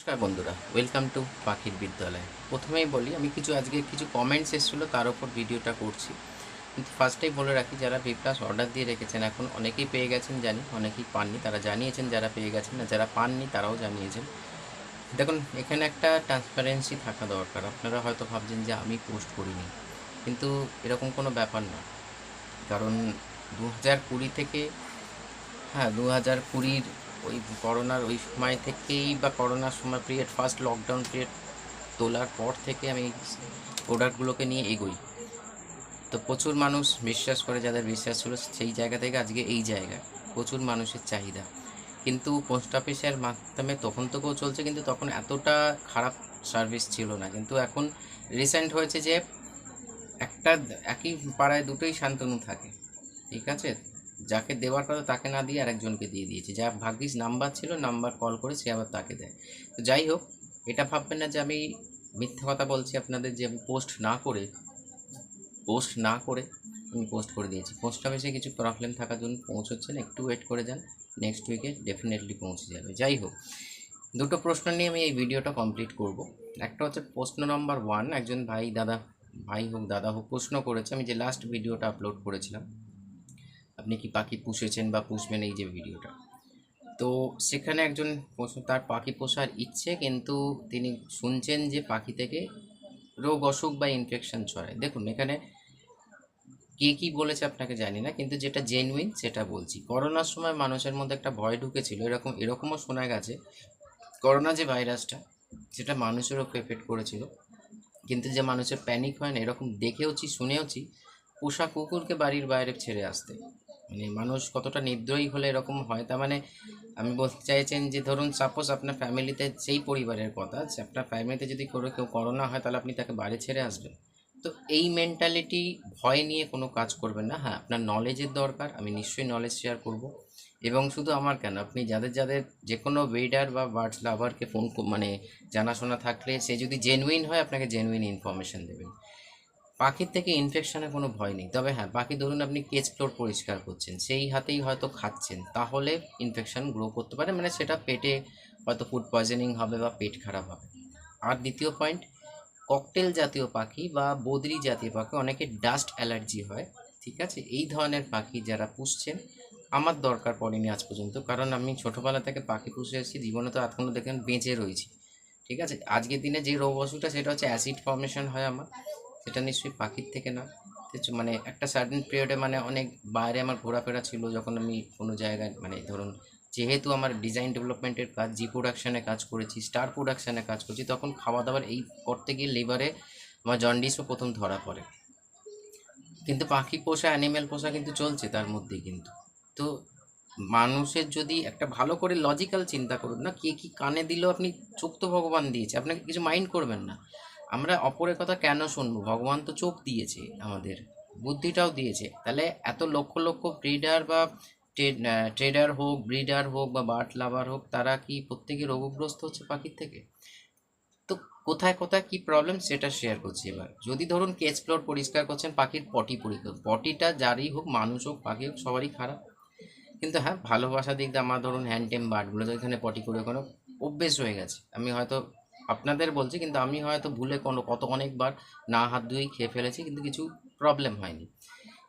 নমস্কার বন্ধুরা welcome to পাখির বিদ্যালয়। প্রথমেই বলি, আমি কিছু আজকে কিছু কমেন্টস এসেছিল, তার উপর ভিডিওটা করছি। কিন্তু ফার্স্টেই বলে রাখি, যারা ভি প্লাস অর্ডার দিয়ে রেখেছেন, এখন অনেকেই পেয়ে গেছেন জানি, অনেকেই পাননি, তারা জানিয়েছেন যারা পেয়ে গেছেন না, যারা পাননি তারাও জানিয়েছেন। দেখুন, এখানে একটা ট্রান্সপারেন্সি থাকা দরকার, আপনারা হয়তো ভাবছেন যে আমি পোস্ট করিনি, কিন্তু এরকম কোনো ব্যাপার না। কারণ দু হাজার কুড়ি থেকে হ্যাঁ দু হাজার কুড়ির ওই করোনার ওই সময় থেকেই বা করোনার সময় পিরিয়ড ফার্স্ট লকডাউন পিরিয়ড তোলার পর থেকে আমি প্রোডাক্টগুলোকে নিয়ে এগোই। তো প্রচুর মানুষ বিশ্বাস করে, যাদের বিশ্বাস ছিল সেই জায়গা থেকে আজকে এই জায়গায় প্রচুর মানুষের চাহিদা। কিন্তু পোস্ট অফিসের মাধ্যমে তখন থেকেও চলছে, কিন্তু তখন এতটা খারাপ সার্ভিস ছিল না। কিন্তু এখন রিসেন্ট হয়েছে যে একটা একই পাড়ায় দুটোই শান্তনু থাকে। ঠিক আছে? যাকে দেওয়ার কথা তাকে না দিয়ে আরেকজনকে দিয়ে দিয়েছে। যা ভাগ্যিস নাম্বার ছিল, নাম্বার কল করে সে আবার তাকে দেয়। তো যাই হোক, এটা ভাববেন না যে আমি মিথ্যা কথা বলছি আপনাদের যে আমি পোস্ট না করে পোস্ট না করে আমি পোস্ট করে দিয়েছি। পোস্ট অফিসে কিছু প্রবলেম থাকার জন্য পৌঁছচ্ছে না একটু ওয়েট করে যান নেক্সট উইকে ডেফিনেটলি পৌঁছে যাবে। যাই হোক, দুটো প্রশ্ন নিয়ে আমি এই ভিডিওটা কমপ্লিট করব। একটা হচ্ছে প্রশ্ন নম্বর ওয়ান একজন ভাই, দাদা, ভাই হোক, দাদা হোক, প্রশ্ন করেছে। আমি যে লাস্ট ভিডিওটা আপলোড করেছিলাম আপনি কি পাখি পুষেছেন বা পুষবেন এই যে ভিডিওটা? তো সেখানে একজন তার পাখি পোষার ইচ্ছে কিন্তু তিনি শুনছেন যে পাখি থেকে রোগ, অসুখ বা ইনফেকশন ছড়ায়। দেখুন, এখানে কে কি বলেছে আপনাকে জানি না, কিন্তু যেটা জেনুইন সেটা বলছি। করোনার সময় মানুষের মধ্যে একটা ভয় ঢুকেছিল, এরকম, এরকমও শোনা গেছে। করোনা যে ভাইরাসটা, সেটা মানুষের ওপর এফেক্ট করেছিল। কিন্তু যে মানুষের প্যানিক হয় না, এরকম দেখেওছি, শুনেওছি পোষা কুকুরকে বাড়ির বাইরে ছেড়ে আসতে। মানে মানুষ কতটা নির্দয়ী হলে এরকম হয়, তার মানে আমি বলতে চাইছেন যে ধরুন সাপোজ আপনার ফ্যামিলিতে সেই পরিবারের কথা, যে আপনার ফ্যামিলিতে যদি কোনো, কেউ করোনা হয় তাহলে আপনি তাকে বাড়ি ছেড়ে আসবেন। তো এই মেন্টালিটি ভয় নিয়ে কোনো কাজ করবেন না। হ্যাঁ আপনার নলেজের দরকার, আমি নিশ্চয়ই নলেজ শেয়ার করব। এবং শুধু আমার কেন, আপনি যাদের যাদের যে কোনো ওয়েডার বা বার্ডস লাভারকে ফোন মানে জানাশোনা থাকলে সে যদি জেনুইন হয়, আপনাকে জেনুইন ইনফরমেশন দেবেন। পাখির থেকে ইনফেকশনের কোনো ভয় নেই। তবে হ্যাঁ পাখি ধরুন আপনি কেচ ফ্লোর পরিষ্কার করছেন, সেই হাতেই হয়তো খাচ্ছেন, তাহলে ইনফেকশন গ্রো করতে পারে। মানে সেটা পেটে হয়তো ফুড পয়জনিং হবে বা পেট খারাপ হবে। আর দ্বিতীয় পয়েন্ট ককটেল জাতীয় পাখি বা বদরি জাতীয় পাখি, অনেকে ডাস্ট অ্যালার্জি হয়, ঠিক আছে? এই ধরনের পাখি যারা পুষছেন, আমার দরকার পড়েনি আজ পর্যন্ত, কারণ আমি ছোটোবেলা থেকে পাখি পুষে এসেছি, জীবনে তো এখনও দেখেন বেঁচে রয়েছি, ঠিক আছে? আজকের দিনে যে রোগ অসুখটা, সেটা হচ্ছে অ্যাসিড ফর্মেশন হয় আমার। সেটা নিশ্চয়ই পাখির থেকে না। মানে একটা সার্টেন পিরিয়ডে মানে অনেক বাইরে আমার ঘোরাফেরা ছিল যখন আমি কোনো জায়গায় মানে ধরুন যেহেতু আমার ডিজাইন ডেভেলপমেন্টের কাজ জি প্রোডাকশানে কাজ করেছি স্টার প্রোডাকশানে কাজ করছি, তখন খাওয়া দাওয়ার এই করতে গিয়ে লেবারে আমার জন্ডিসও প্রথম ধরা পড়ে। কিন্তু পাখি পোষা অ্যানিমেল পোষা কিন্তু চলছে তার মধ্যেই কিন্তু। তো মানুষের যদি একটা ভালো করে লজিক্যাল চিন্তা করুন না, কে কি কানে দিলেও আপনি চোখ তো ভগবান দিয়েছে, আপনাকে কিছু মাইন্ড করবেন না। আমরা অপরের কথা কেন শুনব? ভগবান তো চোখ দিয়েছে আমাদের, বুদ্ধিটাও দিয়েছে। তাহলে এত লক্ষ লক্ষ ব্রিডার বা ট্রেডার হোক ব্রিডার হোক বা বার্ড লাভার হোক, তারা কি প্রত্যেকে রোগগ্রস্ত হচ্ছে পাখির থেকে? তো কোথায় কোথায় কি প্রবলেম সেটা শেয়ার করছি এবার। যদি ধরুন কেচ ফ্লোর পরিষ্কার করছেন পাখির পটি পরিষ্কার পটিটা যারই হোক, মানুষ হোক, পাখি হোক, সবারই খারাপ। কিন্তু হ্যাঁ ভালোবাসা দিক দিয়ে আমার ধরুন হ্যান্ড টেম বার্ডগুলো তো এখানে পটি করে কোনো অভ্যেস হয়ে গেছে। আমি হয়তো আপনাদের বলছি, কিন্তু আমি হয়তো ভুলে কোনো কত অনেকবার না হাত ধুয়েই খেয়ে ফেলেছি, কিন্তু কিছু প্রবলেম হয়নি।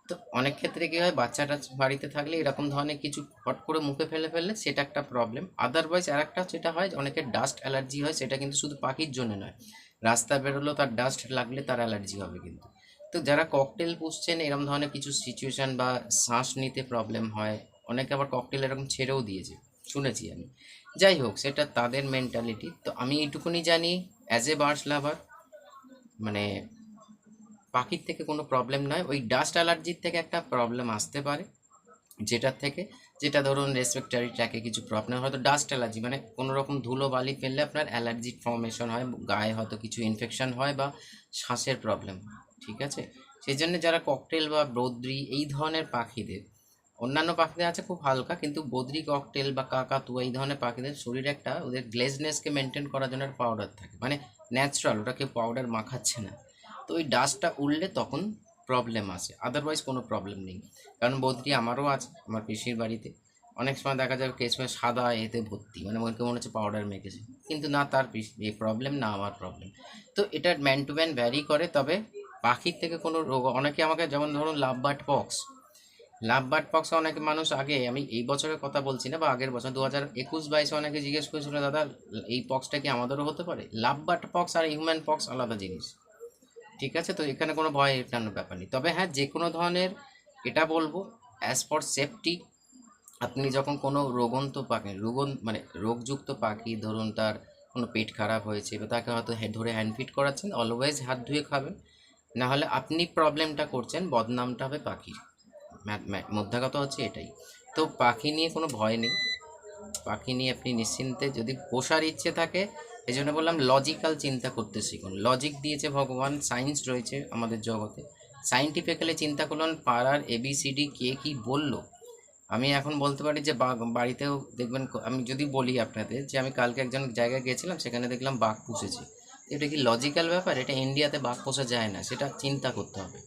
তো অনেক ক্ষেত্রে কী হয়, বাচ্চাটা বাড়িতে থাকলে এরকম ধরনের কিছু হট করে মুখে ফেলে ফেললে সেটা একটা প্রবলেম আদারওয়াইজ আর একটা যেটা হয়, অনেকের ডাস্ট অ্যালার্জি হয়, সেটা কিন্তু শুধু পাখির জন্য নয়। রাস্তা বেরোলেও তার ডাস্ট লাগলে তার অ্যালার্জি হবে কিন্তু। তো যারা ককটেল পুষছেন, এরকম ধরনের কিছু সিচুয়েশান বা শ্বাস নিতে প্রবলেম হয়, অনেকে আবার ককটেল এরকম ছেড়েও দিয়েছে, শুনেছি আমি। যাই হোক, সেটা তাদের মেন্টালিটি তো আমি এইটুকুনি জানি অ্যাজ এ বার্ডস লাভার মানে পাখির থেকে কোনো প্রবলেম নয়। ওই ডাস্ট অ্যালার্জির থেকে একটা প্রবলেম আসতে পারে, যেটার থেকে, যেটা ধরুন রেসপেক্টারি ট্র্যাকে কিছু প্রবলেম হয়তো ডাস্ট অ্যালার্জি মানে কোনো রকম ধুলো বালি ফেললে আপনার অ্যালার্জি ফর্মেশন হয়, গায়ে হয়তো কিছু ইনফেকশন হয় বা শ্বাসের প্রবলেম ঠিক আছে? সেই জন্য যারা ককটেল বা ব্রদ্রি এই ধরনের পাখিদের অন্যান্য পাখিদের আছে খুব হালকা, কিন্তু বদ্রি, ককটেল বা কাকাতুয়া এই ধরনের পাখিদের শরীরে একটা ওদের গ্লেজনেসকে মেনটেন করার জন্য পাউডার থাকে। মানে ন্যাচারাল ওটা কেউ পাউডার মাখাচ্ছে না। তো ওই ডাস্টটা উড়লে তখন প্রবলেম আসে। আদারওয়াইজ কোনো প্রবলেম নেই। কারণ বদ্রি আমারও আছে, আমার পিসির বাড়িতে। অনেক সময় দেখা যায় কেসমে সাদা এতে ভর্তি মানে মনে মনে হচ্ছে পাউডার মেখেছে। কিন্তু না, তার এই প্রবলেম না আমার প্রবলেম তো এটা ম্যান টু ম্যান ভ্যারি করে, তবে পাখির থেকে কোনো রোগ, অনেকে আমাকে যেমন ধরুন love bird pox love bird pox অনেক মানুষ আগে, আমি এই বছরের কথা বলছি না, বা আগের বছর দু হাজার একুশ বাইশে অনেকে জিজ্ঞেস করেছিল, দাদা, এই পক্সটা কি আমাদেরও হতে পারে? লাভ বার্ড পক্স আর হিউম্যান পক্স আলাদা জিনিস। ঠিক আছে? তো এখানে কোনো ভয় এটানোর ব্যাপার নেই। তবে হ্যাঁ যে কোনো ধরনের, এটা বলব অ্যাজ ফর সেফটি আপনি যখন কোনো রোগন্ত পাখি, রোগন মানে রোগযুক্ত পাখি, ধরুন তার কোনো পেট খারাপ হয়েছে, বা তাকে হয়তো হ্যাঁ ধরে হ্যান্ড ফিট করাচ্ছেন অলওয়েজ হাত ধুয়ে খাবেন। না হলে আপনি প্রবলেমটা করছেন বদনামটা হবে পাখির। মোদ্দা কথা হচ্ছে এটাই। তো পাখি নিয়ে কোনো ভয় নেই। পাখি নিয়ে আপনি নিশ্চিন্তে যদি পোষার ইচ্ছে থাকে এই জন্য বললাম লজিক্যাল চিন্তা করতে শিখুন। লজিক দিয়েছে ভগবান সায়েন্স রয়েছে আমাদের জগতে। সাইন্টিফিক্যালি চিন্তা করলেন পাড়ার এবিসিডি কে কি বলল? আমি এখন বলতে পারি যে বাড়িতেও দেখবেন আমি যদি বলি আপনাদের যে আমি কালকে একজন জায়গায় গেছিলাম সেখানে দেখলাম বাঘ পুষেছি। এটা কি লজিক্যাল ব্যাপার? এটা ইন্ডিয়াতে বাঘ পোষা যায় না, সেটা চিন্তা করতে হবে।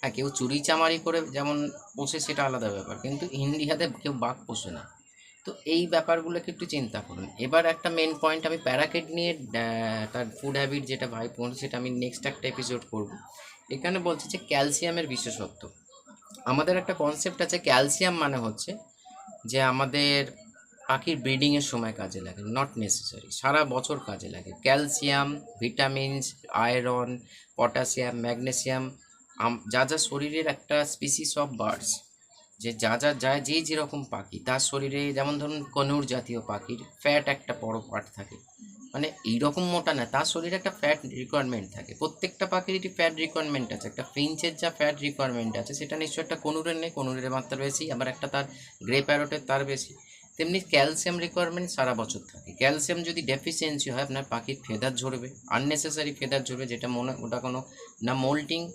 হ্যাঁ কেউ চুরি চামারি করে যেমন পোষে সেটা আলাদা ব্যাপার, কিন্তু ইন্ডিয়াতে কেউ বাঘ পোষে না। তো এই ব্যাপারগুলোকে একটু চিন্তা করুন। এবার একটা মেন পয়েন্ট আমি প্যারাকেট নিয়ে তার ফুড হ্যাবিট যেটা ভাই পড়ে সেটা আমি নেক্সট একটা এপিসোড করব। এখানে বলছে যে ক্যালসিয়ামের বিশেষত্ব। আমাদের একটা কনসেপ্ট আছে ক্যালসিয়াম মানে হচ্ছে যে আমাদের পাখির ব্রিডিংয়ের সময় কাজে লাগে নট নেসেসারি সারা বছর কাজে লাগে। Calcium vitamins iron potassium magnesium যা যা শরীরের একটা স্পিসিস অফ বার্ডস যে যা যা যায় যে যেরকম পাখি, তার শরীরে যেমন ধরুন কনুর জাতীয় পাখির ফ্যাট একটা বড় পার্ট থাকে। মানে এইরকম মোটা না, তার শরীরে একটা ফ্যাট রিকোয়ারমেন্ট থাকে। প্রত্যেকটা পাখির একটি ফ্যাট রিকোয়ারমেন্ট আছে। একটা ফিঞ্চের যা ফ্যাট রিকোয়ারমেন্ট আছে, সেটা নিশ্চয়ই একটা কনুরের নেই, কনুরের মাত্রা বেশি, আবার একটা তার গ্রে প্যারোটের তার বেশি। তেমনি ক্যালসিয়াম রিকোয়ারমেন্ট সারা বছর থাকে। ক্যালসিয়াম যদি ডেফিসিয়েন্সি হয়, আপনার পাখির ফেদার ঝরবে আননেসেসারি ফেদার ঝরবে, যেটা মনে, ওটা কোনো, না মোল্টিং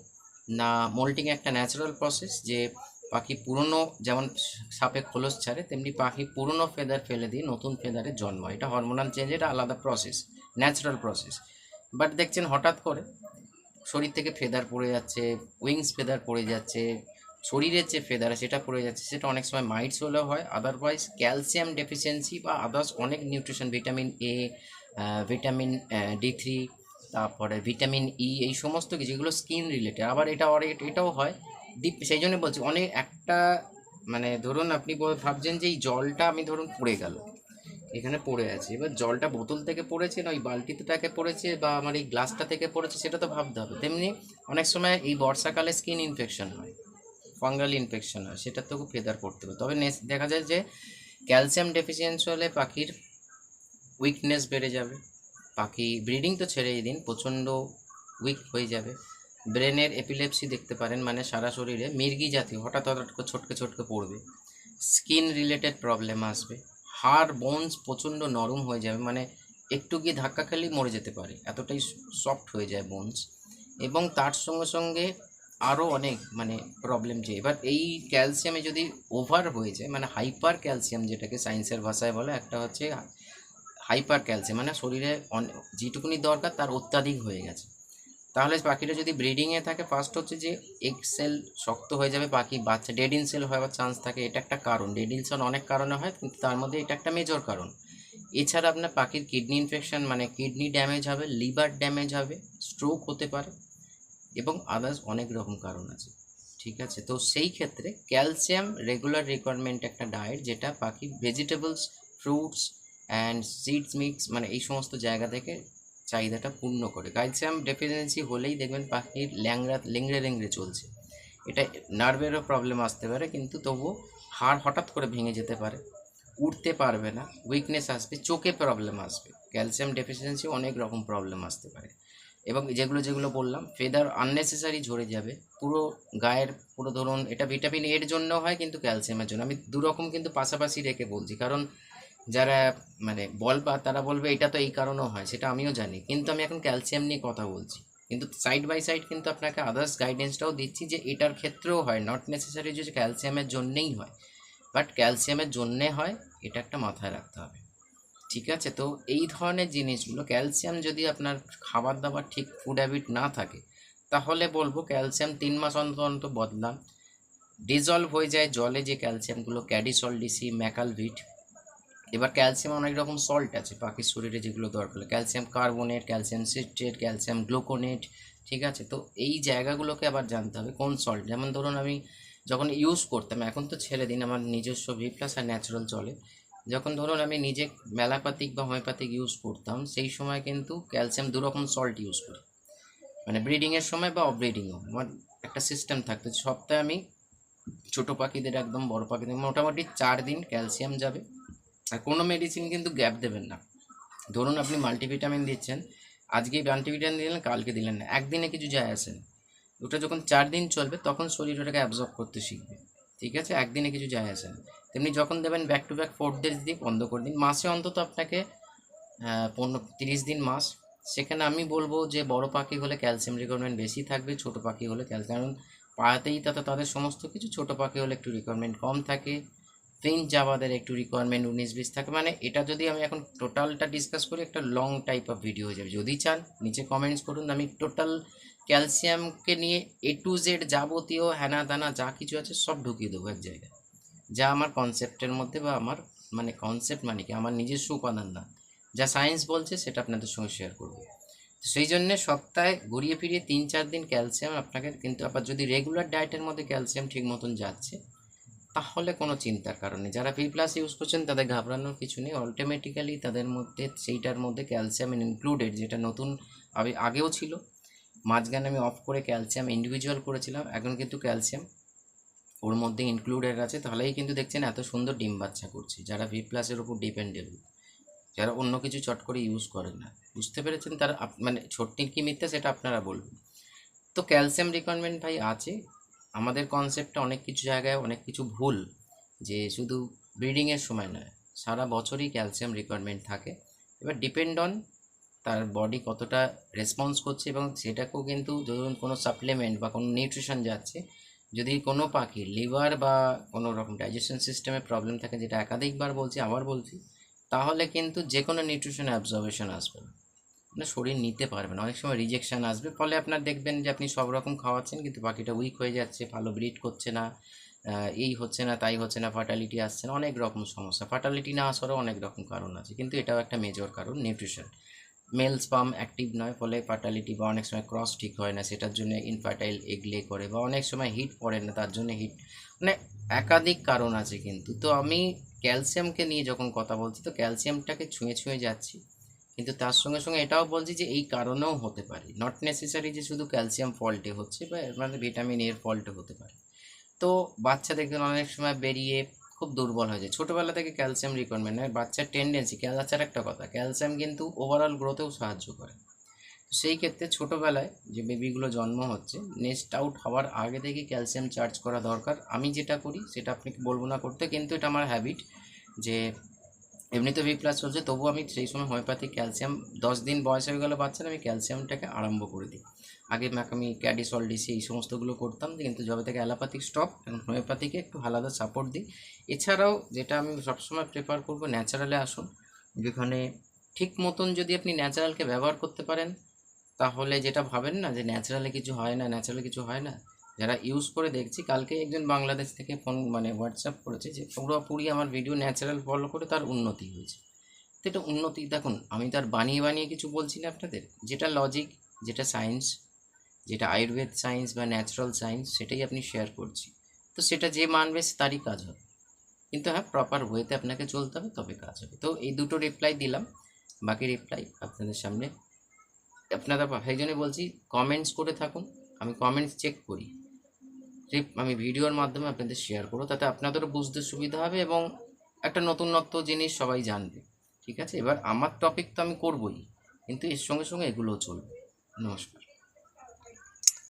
না মোল্টিং একটা ন্যাচারাল প্রসেস যে পাখি পুরনো যেমন সাপে খোলস ছাড়ে, তেমনি পাখি পুরনো ফেদার ফেলে দিয়ে নতুন ফেদারের জন্ম। এটা হরমোনাল চেঞ্জ এটা আলাদা প্রসেস ন্যাচারাল প্রসেস বাট দেখছেন হঠাৎ করে শরীর থেকে ফেদার পড়ে যাচ্ছে উইংস ফেদার পড়ে যাচ্ছে, শরীরের যে ফেদার সেটা পড়ে যাচ্ছে, সেটা অনেক সময় মাইটস হলেও হয় আদারওয়াইজ ক্যালসিয়াম ডেফিসিয়েন্সি বা আদার্স অনেক nutrition vitamin A vitamin D three তারপরে ভিটামিন ই এই সমস্ত কিছু যেগুলো স্কিন রিলেটেড আবার এটা অনেক এটাও হয় ডিপ সেই জন্য বলছি, অনেক একটা মানে ধরুন আপনি ভাবছেন যে এই জলটা আমি ধরুন পড়ে গেল, এখানে পড়ে আছে, এবার জলটা বোতল থেকে পড়েছে না ওই বালতিটাকে পড়েছে বা আমার এই গ্লাসটা থেকে পড়েছে, সেটা তো ভাবতে হবে। তেমনি অনেক সময় এই বর্ষাকালে স্কিন ইনফেকশন হয় ফাঙ্গাল ইনফেকশন হয়, সেটা তো খুব ফেদার পড়তে হবে। তবে দেখা যায় যে ক্যালসিয়াম ডেফিসিয়েন্সি হলে পাখির উইকনেস বেড়ে যাবে। পাখি, ব্রিডিং তো ছেড়েই দিন, প্রচণ্ড উইক হয়ে যাবে। ব্রেনের এপিলেপসি দেখতে পারেন মানে সারা শরীরে মির্গি জাতীয়, হঠাৎ হঠাৎ করে ছটকে ছটকে পড়বে। স্কিন রিলেটেড প্রবলেম আসবে। হাড় বোনস প্রচণ্ড নরম হয়ে যাবে মানে একটু গিয়ে ধাক্কা খেলেই মরে যেতে পারে। এতটাই সফট হয়ে যায় বোনস এবং তার সঙ্গে সঙ্গে আরও অনেক মানে প্রবলেম যে, এবার এই ক্যালসিয়ামে যদি ওভার হয়ে যায় মানে হাইপার ক্যালসিয়াম যেটাকে সায়েন্সের ভাষায় বলে, একটা হচ্ছে হাইপার ক্যালসিয়াম মানে শরীরে যেটুকুনি দরকার তার অত্যাধিক হয়ে গেছে। তাহলে পাখিটা যদি ব্রিডিংয়ে থাকে ফার্স্ট হচ্ছে যে এগ সেল শক্ত হয়ে যাবে পাখি, বাচ্চা ডেড ইন সেল হওয়ার চান্স থাকে, এটা একটা কারণ। ডেড ইন সেল অনেক কারণে হয়, কিন্তু তার মধ্যে এটা একটা মেজর কারণ। এছাড়া আপনার পাখির কিডনি ইনফেকশন মানে কিডনি ড্যামেজ হবে লিভার ড্যামেজ হবে স্ট্রোক হতে পারে, এবং আদার্স অনেক রকম কারণ আছে। ঠিক আছে? তো সেই ক্ষেত্রে ক্যালসিয়াম রেগুলার রিকোয়ারমেন্ট একটা ডায়েট যেটা পাখি vegetables fruits and seeds mix মানে এই সমস্ত জায়গা থেকে চাহিদাটা পূর্ণ করে। ক্যালসিয়াম ডেফিসিয়েন্সি হলেই দেখবেন পাখির ল্যাংরা লেংড়ে লেংড়ে চলছে। এটা নার্ভেরও প্রবলেম আসতে পারে, কিন্তু তবুও হাড় হঠাৎ করে ভেঙে যেতে পারে। উঠতে পারবে না উইকনেস আসবে, চোখে প্রবলেম আসবে। ক্যালসিয়াম ডেফিসিয়েন্সি অনেক রকম প্রবলেম আসতে পারে। এবং যেগুলো যেগুলো বললাম ফেদার আননেসেসারি ঝরে যাবে। পুরো গায়ের, পুরো ধরুন, এটা ভিটামিন এর জন্য হয়, কিন্তু ক্যালসিয়ামের জন্য। আমি দু রকম কিন্তু পাশাপাশি রেখে বলছি, কারণ যারা মানে বলবা তারা বলবে এটা তো এই কারণেও হয়, সেটা আমিও জানি। কিন্তু আমি এখন ক্যালসিয়াম নিয়ে কথা বলছি। কিন্তু সাইড বাই সাইড কিন্তু আপনাকে আদার্স গাইডেন্সটাও দিচ্ছি যে এটার ক্ষেত্রেও হয় নট নেসেসারি যে ক্যালসিয়ামের জন্যেই হয়। বাট ক্যালসিয়ামের জন্যে হয়, এটা একটা মাথায় রাখতে হবে। ঠিক আছে? তো এই ধরনের জিনিসগুলো ক্যালসিয়াম যদি আপনার খাবার দাবার ঠিক ফুড হ্যাবিট না থাকে, তাহলে বলব ক্যালসিয়াম তিন মাস অন্তর অন্তর বদলান। ডিজলভ হয়ে যায় জলে যে ক্যালসিয়ামগুলো ক্যাডিসল ডিসি ম্যাকালভিট এবার ক্যালসিয়াম অনেক রকম সল্ট আছে, পাখির শরীরে যেগুলো দরকার calcium carbonate calcium citrate calcium gluconate ঠিক আছে? তো এই জায়গাগুলোকে আবার জানতে হবে, কোন সল্ট যেমন ধরুন আমি যখন ইউজ করতাম, এখন তো ছেড়ে দিন, আমার নিজস্ব ভি প্লাস আর ন্যাচারাল চলে। যখন ধরুন আমি নিজে মেলাপাতিক বা হোমিওপ্যাথিক ইউজ করতাম, সেই সময় কিন্তু ক্যালসিয়াম দু রকম সল্ট ইউজ করি। মানে ব্রিডিংয়ের সময় বা অব্রিডিংও আমার একটা সিস্টেম থাকতো, সপ্তাহে আমি ছোটো পাখিদের একদম বড় পাখিদের, মোটামুটি চার দিন ক্যালসিয়াম যাবে। আর কোনো মেডিসিন কিন্তু গ্যাপ দেবেন না। ধরুন আপনি মাল্টিভিটামিন দিচ্ছেন, আজকে মাল্টিভিটামিন দিলেন, কালকে দিলেন না, একদিনে কিছু যায় আসে না। ওটা যখন চার দিন চলবে, তখন শরীর ওটাকে অ্যাবজর্ব করতে শিখবে, ঠিক আছে? একদিনে কিছু যায় আসে না। তেমনি যখন দেবেন back to back four days দিয়ে বন্ধ করে দিন। মাসে অন্তত আপনাকে পনেরো, তিরিশ দিন মাস। সেখানে আমি বলব যে, বড় পাখি হলে ক্যালসিয়াম রিকোয়ারমেন্ট বেশি থাকবে, ছোট পাখি হলে ক্যালসিয়াম কারণ পাড়াতেই তাতে, তাদের সমস্ত কিছু ছোট পাখি হলে একটু রিকোয়ারমেন্ট কম থাকে। ফ্রেঞ্চ জাবাদের একটু রিকোয়ারমেন্ট উনিশ বিশ থাকে। মানে এটা যদি আমি এখন টোটালটা ডিসকাস করি, একটা লং টাইপ অফ ভিডিও হয়ে যাবে। যদি চান, নিচে কমেন্টস করুন। আমি টোটাল ক্যালসিয়ামকে নিয়ে এ টু জেড যাবতীয় হ্যানা দানা যা কিছু আছে সব ঢুকিয়ে দেবো এক জায়গায়। যা আমার কনসেপ্টের মধ্যে বা আমার মানে কনসেপ্ট মানে কি? আমার নিজস্ব উপাদান না। যা সায়েন্স বলছে, সেটা আপনাদের সঙ্গে শেয়ার করব। সেই জন্যে সপ্তাহে ঘুরিয়ে ফিরিয়ে তিন চার দিন ক্যালসিয়াম আপনাকে, কিন্তু আবার যদি রেগুলার ডায়েটের মধ্যে ক্যালসিয়াম ঠিক মতন যাচ্ছে তাহলে কোনো চিন্তার কারণে যারা পি প্লাস ইউজ করছেন, তাদের ঘাবড়ানোর কিছু নেই। অল্টিমেটিক্যালি তাদের মধ্যে, সেইটার মধ্যে ক্যালসিয়াম ইনক্লুডেড যেটা নতুন আগেও ছিল, মাঝখানে আমি অফ করে ক্যালসিয়াম ইন্ডিভিজুয়াল করেছিলাম, এখন কিন্তু ক্যালসিয়াম ওর মধ্যে ইনক্লুডেড আছে। তাহলেই কিন্তু দেখছেন এত সুন্দর ডিম বাচ্চা করছে, যারা ভি প্লাসের উপর ডিপেন্ডেবল যারা অন্য কিছু চট করে ইউজ করেন না। বুঝতে পেরেছেন? তারা মানে ছোট্টির কি মিথ্যা সেটা আপনারা বলবেন। তো ক্যালসিয়াম রিকোয়ারমেন্ট ভাই আছে আমাদের কনসেপ্টটা অনেক কিছু জায়গায় অনেক কিছু ভুল, যে শুধু ব্রিডিংয়ের সময় নয়, সারা বছরই ক্যালসিয়াম রিকোয়ারমেন্ট থাকে। এবার ডিপেন্ড অন তার বডি কতটা রেসপন্স করছে এবং সেটাকেও কিন্তু ধরুন কোনো সাপ্লিমেন্ট বা কোনো নিউট্রিশন যাচ্ছে, যদি কোনো পাখির লিভার বা কোনো রকম ডাইজেশন সিস্টেমে প্রবলেম থাকে, যেটা একাধিকবার বলছি, আবার বলছি, তাহলে কিন্তু যে কোনো নিউট্রিশন অ্যাবজর্বেশন আসবে না। আপনার শরীর নিতে পারবে না অনেক সময় রিজেকশান আসবে, ফলে আপনার দেখবেন যে আপনি সব রকম খাওয়াচ্ছেন, কিন্তু পাখিটা উইক হয়ে যাচ্ছে, ভালো ব্রিড করছে না এই হচ্ছে না, তাই হচ্ছে না ফার্টালিটি আসছে না, অনেক রকম সমস্যা। ফার্টালিটি না আসারও অনেক রকম কারণ আছে, কিন্তু এটাও একটা মেজর কারণ নিউট্রিশন মেল স্পাম অ্যাক্টিভ নয়, ফলে ফার্টালিটি বা অনেক সময় ক্রস ঠিক হয় না, সেটার জন্য ইনফার্টাইল এগলে করে, বা অনেক সময় হিট পড়ে না, তার জন্য হিট মানে একাধিক কারণ আছে কিন্তু। তো আমি ক্যালসিয়ামকে নিয়ে যখন কথা বলছি, তো ক্যালসিয়ামটাকে ছুঁয়ে ছুঁয়ে যাচ্ছি। কিন্তু তার সঙ্গে সঙ্গে এটাও বলছি যে এই কারণেও হতে পারে। নট নেসেসারি যে শুধু ক্যালসিয়াম ফল্টে হচ্ছে বা মানে ভিটামিন এর ফল্টে হতে পারে। তো বাচ্চা দেখবেন অনেক সময় বেরিয়ে খুব দুর্বল হয়ে যায়। ছোটোবেলা থেকে ক্যালসিয়াম রিকোয়ারমেন্ট হয় বাচ্চার টেন্ডেন্সি ক্যালচার একটা কথা ক্যালসিয়াম কিন্তু ওভারঅল গ্রোথেও সাহায্য করে। সেই ক্ষেত্রে ছোটোবেলায় যে বেবিগুলো জন্ম হচ্ছে নেক্সট আউট হওয়ার আগে থেকে ক্যালসিয়াম চার্জ করা দরকার। আমি যেটা করি, সেটা আপনাকে বলব না করতে, কিন্তু এটা আমার হ্যাবিট যে এমনিতে বি প্লাস চলছে তবু আমি সেই সময় হোমিওপ্যাথিক ক্যালসিয়াম দশ দিন বয়স হয়ে গেলে বাচ্চারা আমি ক্যালসিয়ামটাকে আরম্ভ করে দিই। আগে আমি ক্যাডিসল ডিসি এই সমস্তগুলো করতাম, কিন্তু যবে থেকে অ্যালোপ্যাথিক স্টপ এখন হোমিওপ্যাথিকে একটু আলাদা সাপোর্ট দিই। এছাড়াও যেটা আমি সবসময় প্রেফার করব ন্যাচারালে আসুন, যেখানে ঠিক মতন যদি আপনি ন্যাচারালকে ব্যবহার করতে পারেন, তাহলে যেটা ভাবেন না যে ন্যাচারালে কিছু হয় না ন্যাচারালে কিছু হয় না যারা ইউজ করে দেখছি কালকে একজন বাংলাদেশ থেকে ফোন মানে হোয়াটসঅ্যাপ করেছে যে পুরোপুরি আমার ভিডিও ন্যাচারাল ফলো করে তার উন্নতি হয়েছে। তো এটা উন্নতি, দেখুন, আমি তার বানিয়ে বানিয়ে কিছু বলছি না আপনাদের। যেটা লজিক যেটা সায়েন্স যেটা আয়ুর্বেদ সায়েন্স বা ন্যাচারাল সায়েন্স সেটাই আপনি শেয়ার করছি। তো সেটা যে মানবে তারই কাজ হবে। কিন্তু হ্যাঁ প্রপার ওয়েতে আপনাকে চলতে হবে, তবে কাজ হবে। তো এই দুটো রিপ্লাই দিলাম। বাকি রিপ্লাই আপনাদের সামনে। আপনারা সেই জন্য বলছি কমেন্টস করে থাকুন। আমি কমেন্টস চেক করি। রিপ আমি ভিডিওর মাধ্যমে আপনাদের শেয়ার করব, তাতে আপনাদেরও বুঝতে সুবিধা হবে এবং একটা নতুনত্ব জিনিস সবাই জানবে, ঠিক আছে? এবার আমার টপিক তো আমি করবই, কিন্তু এর সঙ্গে সঙ্গে এগুলোও চলবে। নমস্কার।